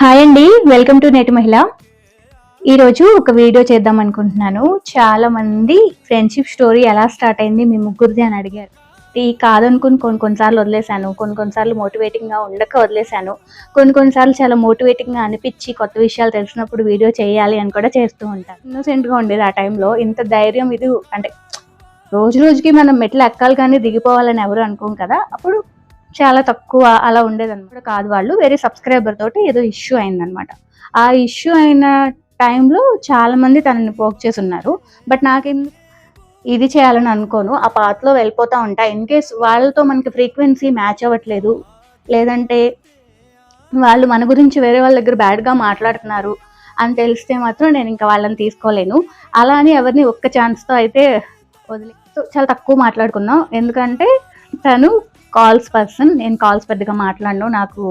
Hi అండి welcome to నేటి మహిళ. ఈరోజు ఒక వీడియో చేద్దాం అనుకుంటున్నాను. చాలా మంది ఫ్రెండ్షిప్ స్టోరీ ఎలా స్టార్ట్ అయింది మీ ముగ్గురిది అని అడిగారు. ఈ కాదనుకుని కొన్ని కొన్నిసార్లు వదిలేశాను కొన్ని కొన్నిసార్లు మోటివేటింగ్గా ఉండక వదిలేశాను. కొన్ని కొన్నిసార్లు చాలా మోటివేటింగ్గా అనిపించి కొత్త విషయాలు తెలిసినప్పుడు వీడియో చేయాలి అని కూడా చేస్తూ ఉంటాను. ఇన్నోసెంట్గా ఉండేది ఆ టైంలో ఇంత ధైర్యం ఇది అంటే రోజు రోజుకి మనం మెట్లు ఎక్కాలి కానీ దిగిపోవాలని ఎవరు అనుకోం కదా. అప్పుడు చాలా తక్కువ అలా ఉండేదన్నమాట. కాదు వాళ్ళు వేరే సబ్స్క్రైబర్ తోటి ఏదో ఇష్యూ అయిందనమాట ఆ ఇష్యూ అయిన టైంలో చాలా మంది తనని పోక్ చేసి ఉన్నారు బట్ నాకేం ఇది చేయాలని అనుకోను. ఆ పాత్లో వెళ్ళిపోతూ ఉంటా. ఇన్ కేస్ వాళ్ళతో మనకి ఫ్రీక్వెన్సీ మ్యాచ్ అవ్వట్లేదు లేదంటే వాళ్ళు మన గురించి వేరే వాళ్ళ దగ్గర బ్యాడ్గా మాట్లాడుతున్నారు అని తెలిస్తే మాత్రం నేను ఇంకా వాళ్ళని తీసుకోలేను. అలా అని ఎవరిని ఒక్క ఛాన్స్తో అయితే వదిలే. చాలా తక్కువ మాట్లాడుకున్నాం. ఎందుకంటే తను కాల్స్ పర్సన్ నేను కాల్స్ పెద్దగా మాట్లాడను నాకు